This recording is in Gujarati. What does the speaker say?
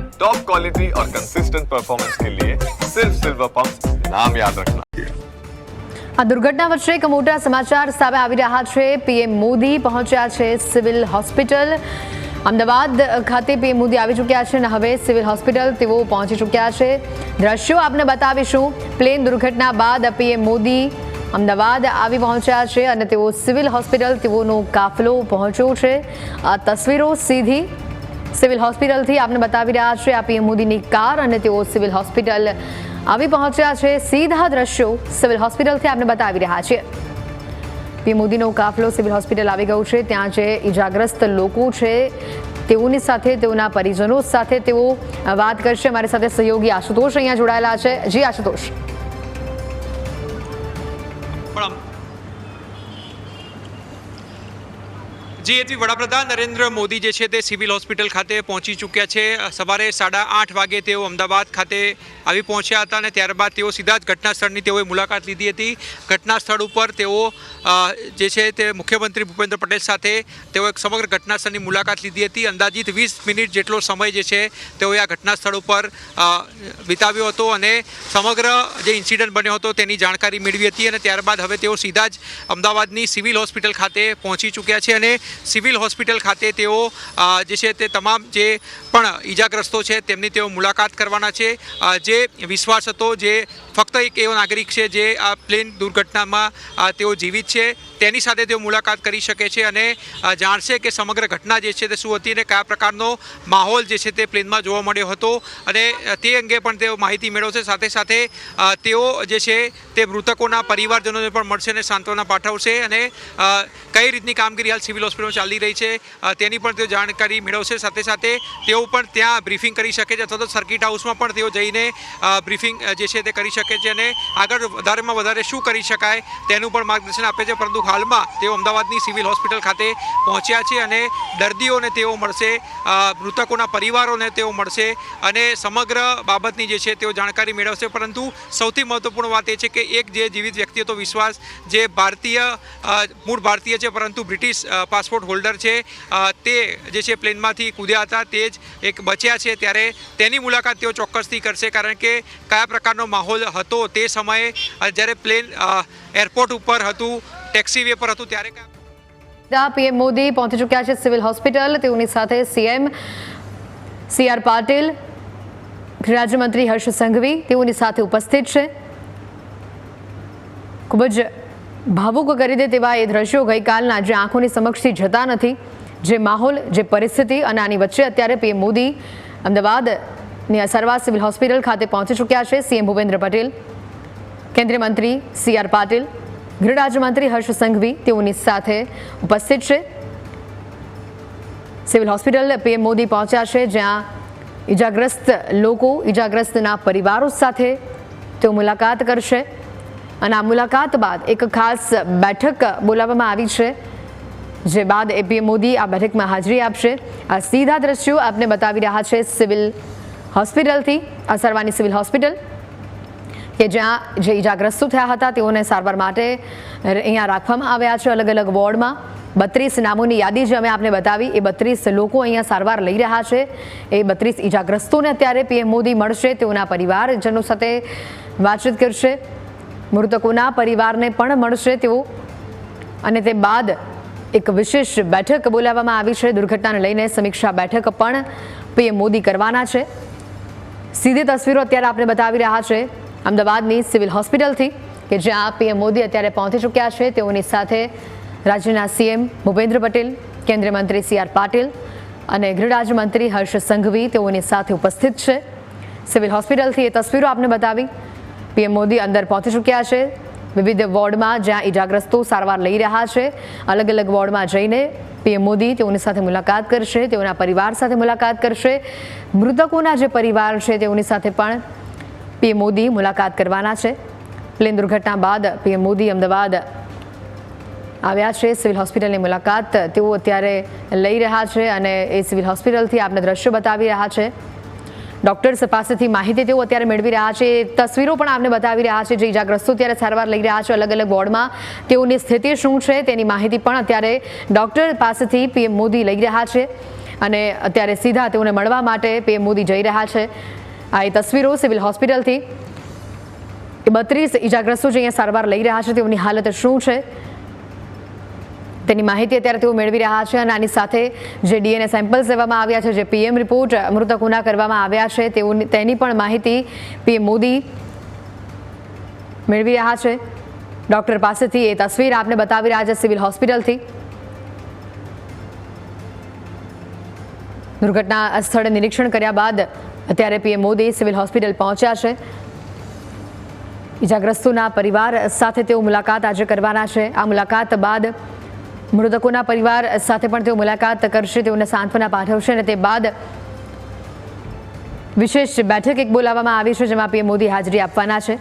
टॉप क्वालिटी और कंसिस्टेंट परफॉर्मेंस के लिए सिर्फ सिल्वर पंप नाम याद रखना આ દુર્ઘટના વચ્ચે એક મોટા સમાચાર સામે આવી રહ્યા છે પીએમ મોદી પહોંચ્યા છે સિવિલ હોસ્પિટલ અમદાવાદ ખાતે પીએમ મોદી આવી ચૂક્યા છે અને હવે સિવિલ હોસ્પિટલ તેઓ પહોંચી ચૂક્યા છે દ્રશ્યો આપને બતાવીશું પ્લેન દુર્ઘટના બાદ પીએમ મોદી અમદાવાદ આવી પહોંચ્યા છે અને તેઓ સિવિલ હોસ્પિટલ તેઓનો કાફલો પહોંચ્યો છે આ તસવીરો સીધી સિવિલ હોસ્પિટલથી આપને બતાવી રહ્યા છે આ પીએમ મોદીની કાર અને તેઓ સિવિલ હોસ્પિટલ આવી પહોંચ્યા છે. સીધા દ્રશ્યો સિવિલ હોસ્પિટલથી આપને બતાવી રહ્યા છે. પીએમ મોદીનો કાફલો સિવિલ હોસ્પિટલ આવી ગયો છે. ત્યાં જે ઇજાગ્રસ્ત લોકો છે, તેઓની સાથે, તેઓના પરિજનો સાથે તેઓ વાત કરશે. મારી સાથે સહયોગી આશુતોષ અહીંયા જોડાયેલા છે. જી આશુતોષ. જી એથી વડાપ્રધાન નરેન્દ્ર મોદી જે છે તે સિવિલ હોસ્પિટલ ખાતે પહોંચી ચૂક્યા છે. સવારે સાડા આઠ વાગે તેઓ અમદાવાદ ખાતે આવી પહોંચ્યા હતા અને ત્યારબાદ તેઓ સીધા જ ઘટના સ્થળની તેઓએ મુલાકાત લીધી હતી. ઘટના સ્થળ ઉપર તેઓ જે છે તે મુખ્યમંત્રી ભૂપેન્દ્ર પટેલ સાથે તેઓ એક સમગ્ર ઘટનાસ્થળની મુલાકાત લીધી હતી. અંદાજિત વીસ મિનિટ જેટલો સમય જે છે તેઓએ આ ઘટના સ્થળ ઉપર વિતાવ્યો હતો અને સમગ્ર જે ઇન્સિડન્ટ બન્યો હતો તેની જાણકારી મેળવી હતી અને ત્યારબાદ હવે તેઓ સીધા જ અમદાવાદની સિવિલ હોસ્પિટલ ખાતે પહોંચી ચૂક્યા છે અને સિવિલ હોસ્પિટલ ખાતે તેઓ જે છે તે તમામ જે પણ ઈજાગ્રસ્તો છે, તેમની તેઓ મુલાકાત કરવાના છે. જે વિશ્વાસ હતો, જે ફક્ત એક એવો નાગરિક છે, જે આ પ્લેન દુર્ઘટનામાં તેઓ જીવિત છે. તેની સાથે તેઓ મુલાકાત કરી શકે છે અને જાણશે કે સમગ્ર ઘટના જે છે તે શું હતી અને કયા પ્રકારનો માહોલ જે છે તે પ્લેનમાં જોવા મળ્યો હતો. અને તે અંગે પણ તેઓ માહિતી મેળવશે. સાથે સાથે તેઓ જે છે તે મૃતકોના પરિવારજનોને પણ મળશે અને સાંત્વના પાઠવશે અને કઈ રીતની કામગીરી હાલ સિવિલ હોસ્પિટલમાં ચાલી રહી છે તેની પણ તેઓ જાણકારી મેળવશે. સાથે સાથે, તેઓ પણ ત્યાં બ્રીફિંગ કરી શકે છે અથવા તો સર્કિટ હાઉસમાં પણ તેઓ જઈને બ્રીફિંગ જે છે તે કરી શકે છે અને આગળ વધારેમાં વધારે શું કરી શકાય તેનું પણ માર્ગદર્શન આપે છે. પરંતુ હાલમાં તેઓ અમદાવાદની સિવિલ હોસ્પિટલ ખાતે પહોંચ્યા છે અને દર્દીઓને તેઓ મળશે મૃતકોના પરિવારોને તેઓ મળશે અને સમગ્ર બાબતની જે છે તેઓ જાણકારી મેળવશે. પરંતુ સૌથી મહત્વપૂર્ણ વાત એ છે કે એક જે જીવિત વ્યક્તિ હતો વિશ્વાસ જે ભારતીય મૂળ ભારતીય છે પરંતુ બ્રિટિશ પાસપોર્ટ હોલ્ડર છે તે જે છે પ્લેનમાંથી કૂદ્યા હતા તે જ એક બચ્યા છે. ત્યારે તેની મુલાકાત તેઓ ચોક્કસથી કરશે કારણ કે કયા પ્રકારનો માહોલ હતો તે સમયે જ્યારે પ્લેન એરપોર્ટ ઉપર હતું, ટેક્સી વે પર હતું, ત્યારે પીએમ મોદી પહોંચી ચૂક્યા છે સિવિલ હોસ્પિટલ. તેઓની સાથે સીએમ સી આર પાટીલ રાજ્યમંત્રી હર્ષ સંઘવી તેઓની સાથે ઉપસ્થિત છે. ખૂબ જ ભાવુક કરી દે તેવા એ દ્રશ્યો ગઈકાલના જે આંખોની સમક્ષથી જતા નથી. જે માહોલ, જે પરિસ્થિતિ અને આની વચ્ચે અત્યારે પીએમ મોદી અમદાવાદની અસરવા સિવિલ હોસ્પિટલ ખાતે પહોંચી ચૂક્યા છે. સીએમ ભૂપેન્દ્ર પટેલ કેન્દ્રીય મંત્રી સી આર પાટીલ, ગૃહ રાજ્યમંત્રી હર્ષ સંઘવી તેઓની સાથે ઉપસ્થિત છે. સિવિલ હોસ્પિટલ પીએમ મોદી પહોંચ્યા છે, જ્યાં ઈજાગ્રસ્ત લોકો, ઈજાગ્રસ્તના પરિવારો સાથે તેઓ મુલાકાત કરશે. અને આ મુલાકાત બાદ એક ખાસ બેઠક બોલાવવામાં આવી છે, જે બાદ એ પીએમ મોદી આ બેઠકમાં હાજરી આપશે. આ સીધા દ્રશ્યો આપને બતાવી રહ્યા છે સિવિલ હોસ્પિટલથી અસરવાની સિવિલ હોસ્પિટલ. કે જ્યાં જે ઈજાગ્રસ્તો થયા હતા, તેઓને સારવાર માટે અહીંયા રાખવામાં આવ્યા છે. અલગ અલગ વોર્ડમાં બત્રીસ નામોની યાદી જે અમે આપને બતાવી, એ બત્રીસ લોકો અહીંયા સારવાર લઈ રહ્યા છે. એ બત્રીસ ઈજાગ્રસ્તોને અત્યારે પીએમ મોદી મળશે, તેઓના પરિવારજનો સાથે વાતચીત કરશે. મૃતકોના પરિવારને પણ મળશે તેઓ. અને તે બાદ એક વિશેષ બેઠક બોલાવવામાં આવી છે. દુર્ઘટનાને લઈને સમીક્ષા બેઠક પણ પીએમ મોદી કરવાના છે. સીધી તસવીરો અત્યારે આપણે બતાવી રહ્યા છે. અમદાવાદની સિવિલ હોસ્પિટલથી કે જ્યાં પીએમ મોદી અત્યારે પહોંચી ચૂક્યા છે. તેઓની સાથે રાજ્યના સીએમ ભૂપેન્દ્ર પટેલ, કેન્દ્રીય મંત્રી સી આર પાટીલ અને ગૃહરાજ્યમંત્રી હર્ષ સંઘવી તેઓની સાથે ઉપસ્થિત છે. સિવિલ હોસ્પિટલથી એ તસવીરો આપને બતાવી. પીએમ મોદી અંદર પહોંચી ચૂક્યા છે. વિવિધ વોર્ડમાં જ્યાં ઈજાગ્રસ્તો સારવાર લઈ રહ્યા છે. અલગ અલગ વોર્ડમાં જઈને પીએમ મોદી તેઓની સાથે મુલાકાત કરશે, તેઓના પરિવાર સાથે મુલાકાત કરશે. મૃતકોના જે પરિવાર છે તેઓની સાથે પણ પીએમ મોદી મુલાકાત કરવાના છે. પ્લેન દુર્ઘટના બાદ પીએમ મોદી અમદાવાદ આવ્યા છે. સિવિલ હોસ્પિટલની મુલાકાત તેઓ અત્યારે લઈ રહ્યા છે અને એ સિવિલ હોસ્પિટલથી આપને દ્રશ્યો બતાવી રહ્યા છે. ડોક્ટર્સ પાસેથી માહિતી તેઓ અત્યારે મેળવી રહ્યા છે. તસવીરો પણ આપને બતાવી રહ્યા છે જે ઇજાગ્રસ્તો ત્યારે સારવાર લઈ રહ્યા છે. અલગ અલગ વોર્ડમાં તેઓની સ્થિતિ શું છે તેની માહિતી પણ અત્યારે ડોક્ટર પાસેથી પીએમ મોદી લઈ રહ્યા છે. અને અત્યારે સીધા તેઓને મળવા માટે પીએમ મોદી જઈ રહ્યા છે. આ એ તસવીરો સિવિલ હોસ્પિટલથી એ બત્રીસ ઇજાગ્રસ્તો જે અહીંયા સારવાર લઈ રહ્યા છે, તેઓની હાલત શું છે? તેની માહિતી અત્યારે તેઓ મેળવી રહ્યા છે અને આની સાથે જે ડીએનએ સેમ્પલ્સ લેવામાં આવ્યા છે, જે પીએમ રિપોર્ટ મૃતકોના કરવામાં આવ્યા છે તેઓની તેની પણ માહિતી પીએમ મોદી મેળવી રહ્યા છે. ડૉક્ટર પાસેથી એ તસવીર આપને બતાવી રહ્યા છે સિવિલ હોસ્પિટલથી. દુર્ઘટના સ્થળે નિરીક્ષણ કર્યા બાદ અત્યારે પીએમ મોદી સિવિલ હોસ્પિટલ પહોંચ્યા છે. ઇજાગ્રસ્તોના પરિવાર સાથે તેઓ મુલાકાત આજે કરવાના છે. આ મુલાકાત બાદ મૃતકોના પરિવાર સાથે પણ તેઓ મુલાકાત કરશે, તેઓને સાંત્વના પાઠવશે અને તે બાદ વિશેષ બેઠક એક બોલાવવામાં આવી છે, જેમાં પીએમ મોદી હાજરી આપવાના છે.